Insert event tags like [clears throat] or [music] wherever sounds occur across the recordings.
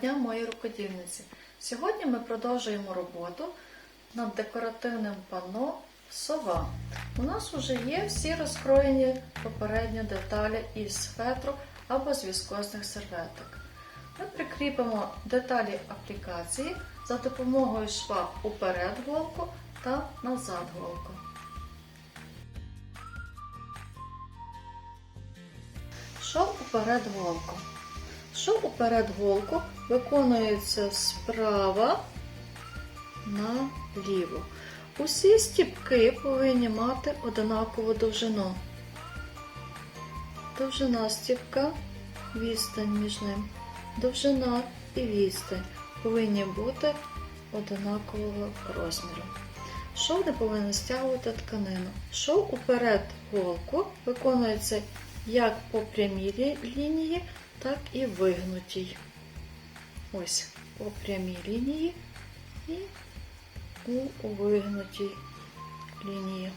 дня, мої рукодільниці! Сьогодні ми продовжуємо роботу над декоративним панно сова. У нас вже є всі розкроєні попередньо деталі із фетру або з віскозних серветок. Ми прикріпимо деталі аплікації за допомогою шва уперед голку та назад голку. Шов уперед голку. Шов уперед голку виконується справа наліво. Усі стіпки повинні мати однакову довжину. Довжина стіпка, відстань між ним. Довжина і відстань повинні бути однакового розміру. Шов не повинен стягувати тканину. Шов уперед голку виконується як по прямій лінії, так і вигнутій. Ось по прямій лінії і у вигнутій лінії.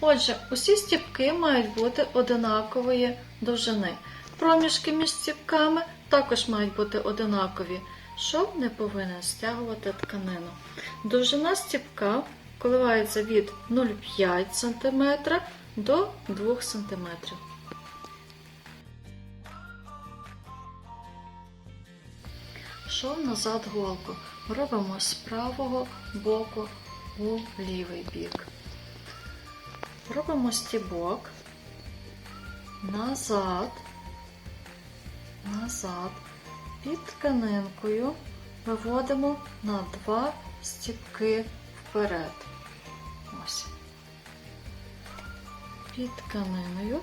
Отже, усі стіпки мають бути одинакової довжини. Проміжки між стіпками також мають бути одинакові. Шов не повинен стягувати тканину. Довжина стіпка коливається від 0,5 см до 2 см. Шов назад голку. Робимо з правого боку у лівий бік. Робимо стібок назад, назад, під тканинкою виводимо на два стібки вперед. Ось. Під тканиною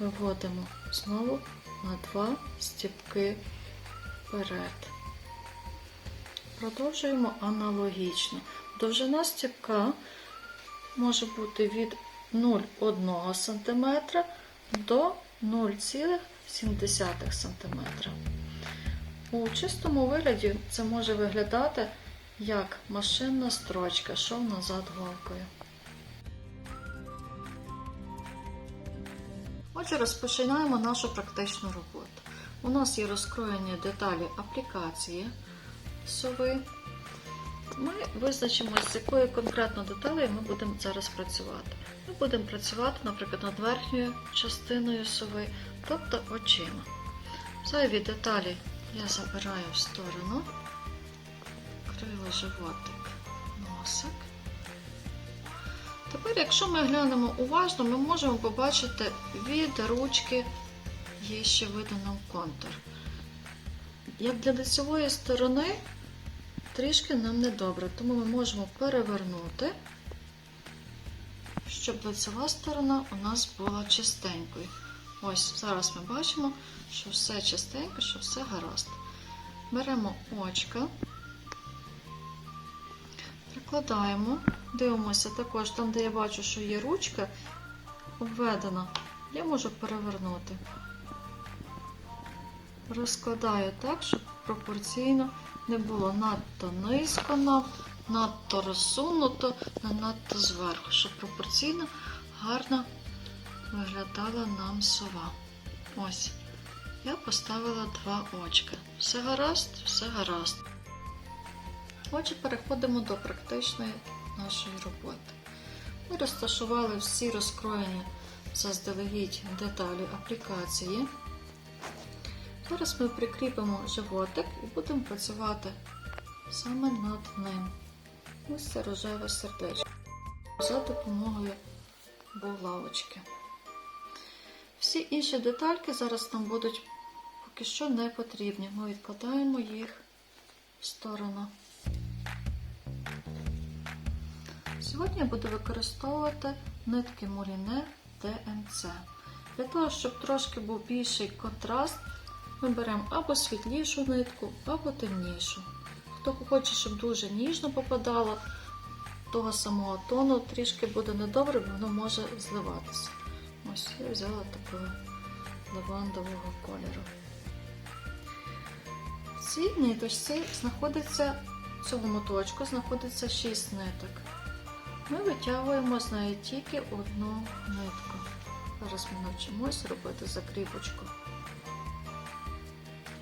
виводимо знову на два стібки вперед. Продовжуємо аналогічно. Довжина стібка може бути від 0,1 см до 0,7 см. У чистому вигляді це може виглядати як машинна строчка, шов назад голкою. Отже, розпочинаємо нашу практичну роботу. У нас є розкроєні деталі аплікації сови. Ми визначимо, з якою конкретно деталею ми будемо зараз працювати. Ми будемо працювати, наприклад, над верхньою частиною сови, тобто очима. Зайві деталі я забираю в сторону, крило, животик, носик. Тепер, якщо ми глянемо уважно, ми можемо побачити від ручки є ще видано контур. Як для лицевої сторони, трішки нам недобре, тому ми можемо перевернути, щоб лицева сторона у нас була чистенькою. Ось зараз ми бачимо, що все чистенько, що все гаразд. Беремо очка, прикладаємо, дивимося також там, де я бачу, що є ручка обведена, я можу перевернути. Розкладаю так, щоб пропорційно не було надто низько, над- надто розсунуто, надто зверху, щоб пропорційно гарно виглядала нам сова. Ось. Я поставила два очка. Все гаразд, все гаразд. Отже, переходимо до практичної нашої роботи. Ми розташували всі розкроєні заздалегідь деталі аплікації. Зараз ми прикріпимо животик і будемо працювати саме над ним. Ось це рожеве сердечко за допомогою булавочки. Всі інші детальки зараз нам будуть поки що не потрібні. Ми відкладаємо їх в сторону. Сьогодні я буду використовувати нитки Муріне ТМЦ. Для того, щоб трошки був більший контраст, ми беремо або світлішу нитку, або темнішу. Хто хоче, щоб дуже ніжно попадало, того самого тону трішки буде недобре, бо воно може зливатися. Ось я взяла такого лавандового кольору. В цій ниточці знаходиться, в цьому моточку знаходиться 6 ниток. Ми витягуємо з неї тільки одну нитку. Зараз ми навчимось робити закріпочку.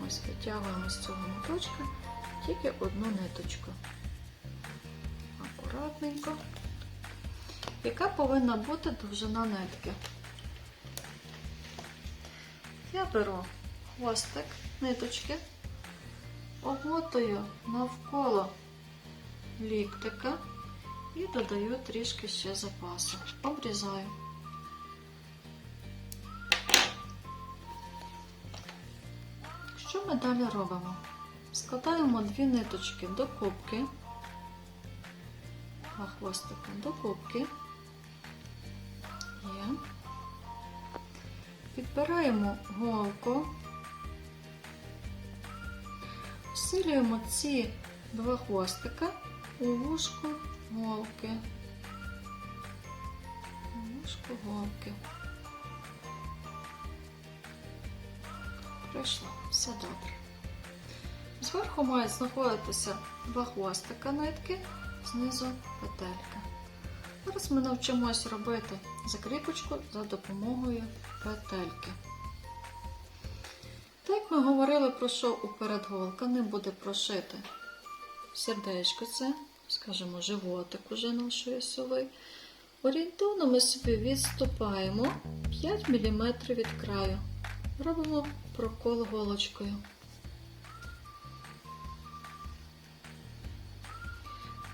Ось витягуємо з цього моточка тільки одну ниточку. Акуратненько. Яка повинна бути довжина нитки? Я беру хвостик ниточки, обмотую навколо ліктика і додаю трішки ще запасу. Обрізаю. Ми далі робимо? Складаємо дві ниточки до кубки, два хвостика до кубки. Є. Підбираємо голку, всилюємо ці два хвостика у вушку голки. У вушку голки. Пройшло, все добре. Зверху мають знаходитися два хвостика нитки, знизу петелька. Зараз ми навчимось робити закріпочку за допомогою петельки. Так як ми говорили про що уперед голка, не буде прошити сердечко це, скажімо, животик уже нашої сови. Орієнтовно ми собі відступаємо 5 мм від краю. Робимо прокол голочкою.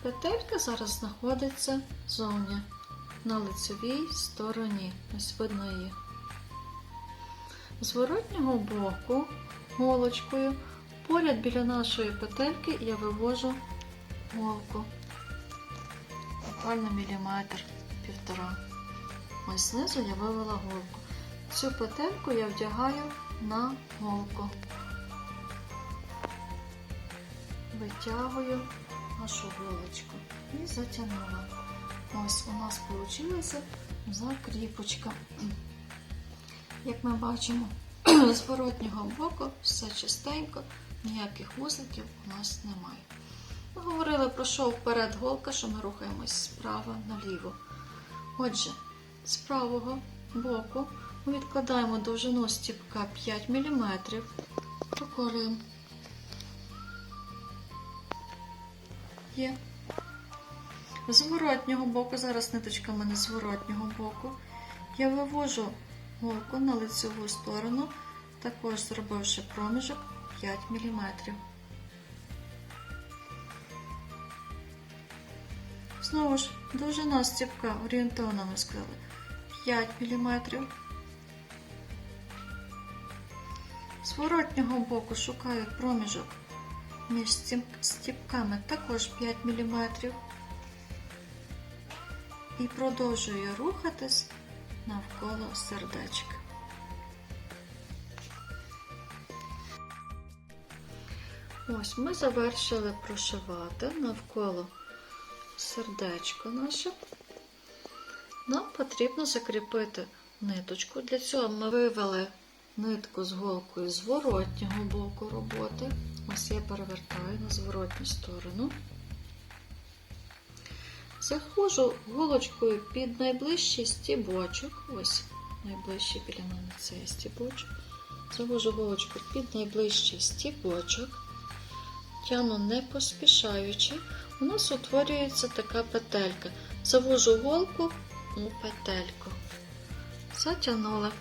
Петелька зараз знаходиться зовні на лицевій стороні. Ось видно її. З воротнього боку голочкою поряд біля нашої петельки я вивожу голку. Буквально міліметр півтора. Ось знизу я вивела голку. Цю петельку я вдягаю на голку. Витягую нашу голочку і затягнула. Ось у нас вийшла закріпочка. Як ми бачимо, [clears throat] з воротнього боку все чистенько, ніяких вузликів у нас немає. Ми говорили про що вперед голка, що ми рухаємось справа наліво. Отже, з правого боку відкладаємо довжину стіпка 5 мм, проколюємо. Є. Зворотнього боку, зараз ниточка в мене зворотнього боку, я вивожу голку на лицеву сторону, також зробивши проміжок 5 мм. Знову ж, довжина стіпка орієнтовно ми сказали 5 мм. Зворотнього боку шукаю проміжок між стіпками також 5 мм. І продовжую рухатись навколо сердечка. Ось ми завершили прошивати навколо сердечко наше. Нам потрібно закріпити ниточку. Для цього ми вивели нитку з голкою зворотнього боку роботи. Ось я перевертаю на зворотню сторону. Заходжу голочкою під найближчий стібочок. Ось найближчий біля мене цей стібочок. Завожу голочку під найближчий стібочок. Тяну не поспішаючи. У нас утворюється така петелька. Завожу голку у петельку. Затягнула.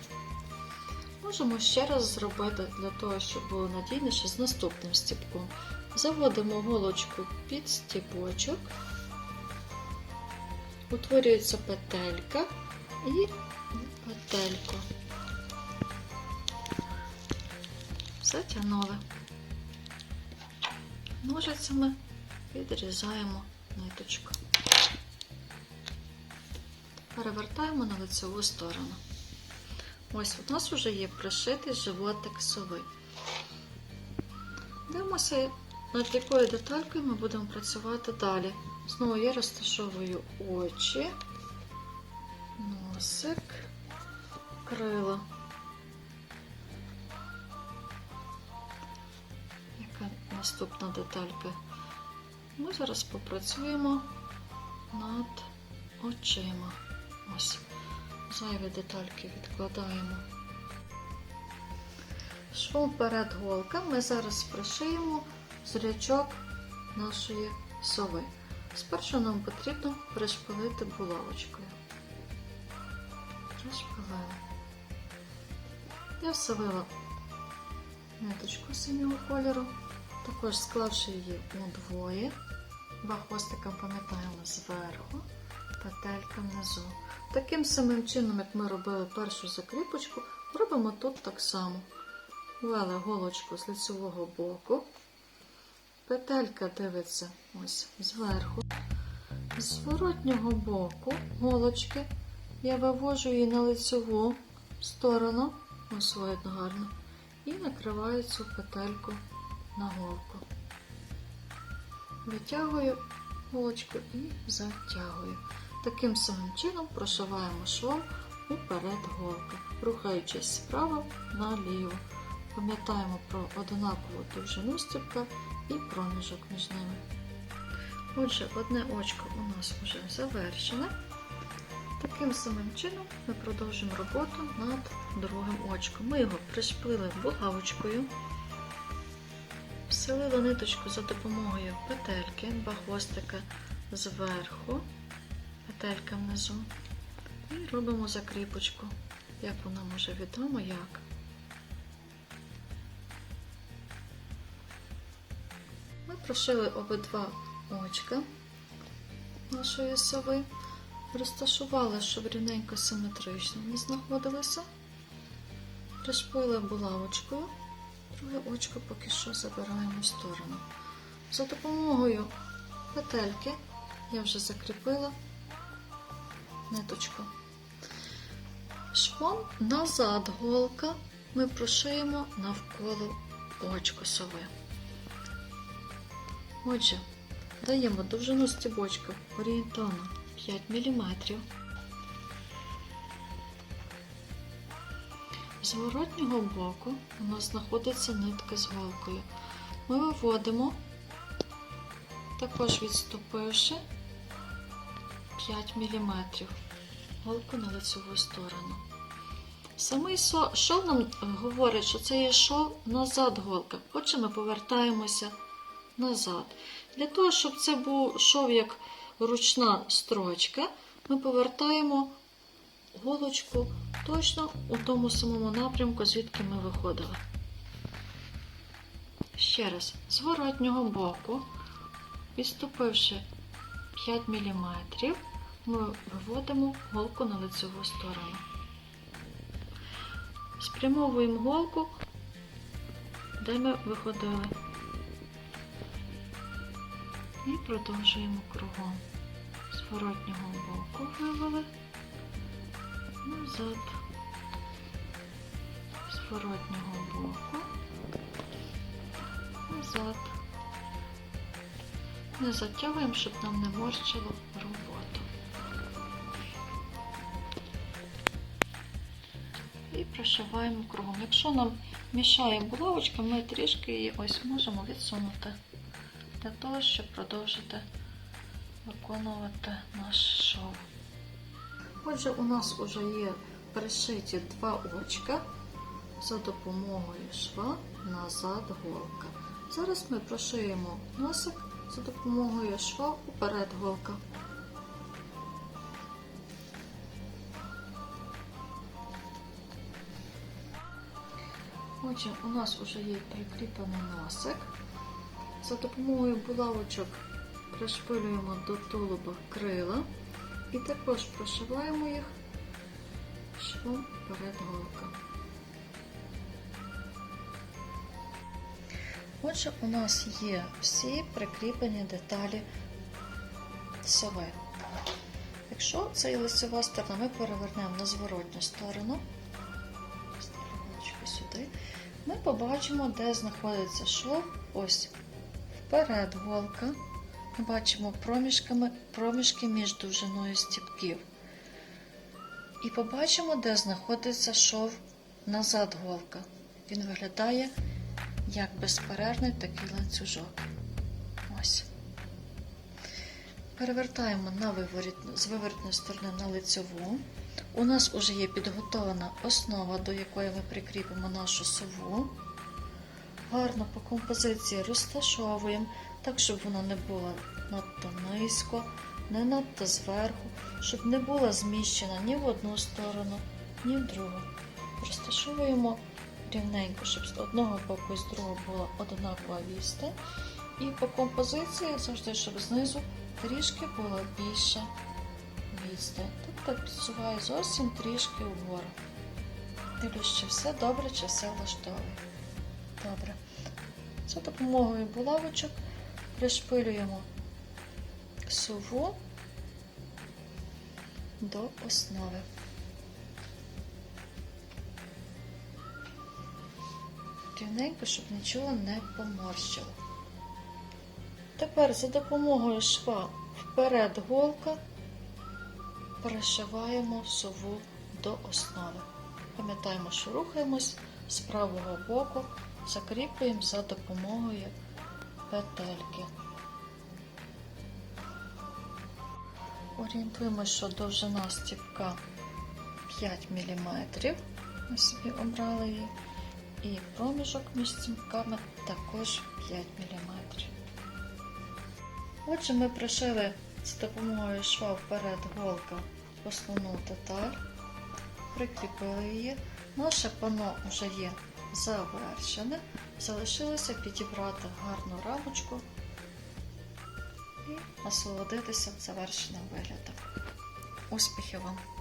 Можемо ще раз зробити для того, щоб було надійніше з наступним стіпком. Заводимо голочку під стібочок, утворюється петелька і петельку. Затягнули. Ножицями відрізаємо ниточку. Перевертаємо на лицеву сторону. Ось у нас вже є пришитий животик сови. Дивимося, над якою деталькою ми будемо працювати далі. Знову я розташовую очі, носик, крила. Яка наступна деталька? Ми зараз попрацюємо над очима. Ось. Зайві детальки відкладаємо. Швом вперед голка ми зараз пришиємо зрячок нашої сови. Спершу нам потрібно пришпилити булавочкою. Пришпилили. Я всовила ниточку синього кольору, також склавши її удвоє. Два хвостика пам'ятаємо зверху, петелька внизу. Таким самим чином, як ми робили першу закріпочку, робимо тут так само. Ввели голочку з лицевого боку. Петелька дивиться ось зверху. З зворотнього боку голочки я вивожу її на лицеву сторону, ось видно гарно, і накриваю цю петельку на голку. Витягую голочку і затягую. Таким самим чином прошиваємо швом уперед голки, рухаючись справа наліво. Пам'ятаємо про однакову довжину стіпка і проміжок між ними. Отже, одне очко у нас вже завершене. Таким самим чином ми продовжуємо роботу над другим очком. Ми його пришпилили булавочкою, вселили ниточку за допомогою петельки, два хвостика зверху, петелька внизу. І робимо закріпочку, як вона може відомо як. Ми прошили обидва очка нашої сови, розташували, щоб рівненько симетрично не знаходилися, пришпили булавочкою, друге очко поки що забираємо в сторону. За допомогою петельки я вже закріпила ниточку. Швом назад голка ми прошиємо навколо очко сови. Отже, даємо довжину стібочка орієнтовно 5 мм. З зворотнього боку у нас знаходиться нитка з голкою. Ми виводимо, також відступивши 5 мм голку на лицеву сторону. Самий шов нам е, говорить, що це є шов назад голка. Отже, ми повертаємося назад. Для того, щоб це був шов як ручна строчка, ми повертаємо голочку точно у тому самому напрямку, звідки ми виходили. Ще раз, з зворотнього боку, відступивши 5 мм, ми виводимо голку на лицеву сторону. Спрямовуємо голку, де ми виходили. І продовжуємо кругом. Зворотнього боку вивели, назад, зворотнього боку, назад. Не затягуємо, щоб нам не морщило роботу. Прошиваємо кругом. Якщо нам мішає булавочка, ми трішки її ось можемо відсунути для того, щоб продовжити виконувати наш шов. Отже, у нас вже є пришиті два очка за допомогою шва назад голка. Зараз ми прошиємо носик за допомогою шва уперед голка. Отже, у нас вже є прикріплений носик. За допомогою булавочок пришпилюємо до тулуба крила і також прошиваємо їх швом перед голка. Отже, у нас є всі прикріплені деталі сови. Якщо це є лицева сторона, ми перевернемо на зворотню сторону. Ми побачимо, де знаходиться шов. Ось вперед голка. Ми бачимо проміжки між довжиною стіпків. І побачимо, де знаходиться шов назад голка. Він виглядає як безперервний такий ланцюжок. Ось. Перевертаємо на виворіт, з виворітної сторони на лицеву. У нас вже є підготовлена основа, до якої ми прикріпимо нашу сову. гарно по композиції розташовуємо, так, щоб воно не було надто низько, не надто зверху, щоб не була зміщена ні в одну сторону, ні в другу. Розташовуємо рівненько, щоб з одного боку і з другого була однакова відстань. І по композиції завжди, щоб знизу трішки була більша відстань. Тобто підсуваю зовсім трішки вгору. Дивлюсь, чи все добре, чи все влаштовує. Добре. За допомогою булавочок пришпилюємо сову до основи. Рівненько, щоб нічого не поморщило. Тепер за допомогою шва вперед голка перешиваємо сову до основи. Пам'ятаємо, що рухаємось з правого боку, закріплюємо за допомогою петельки. Орієнтуємо, що довжина стіпка 5 мм. Ми собі обрали її. І проміжок між стіпками також 5 мм. Отже, ми пришили з допомогою шва вперед голка основну деталь, прикріпили її. Наше пано вже є завершене. Залишилося підібрати гарну рамочку і насолодитися завершеним виглядом. Успіхів вам!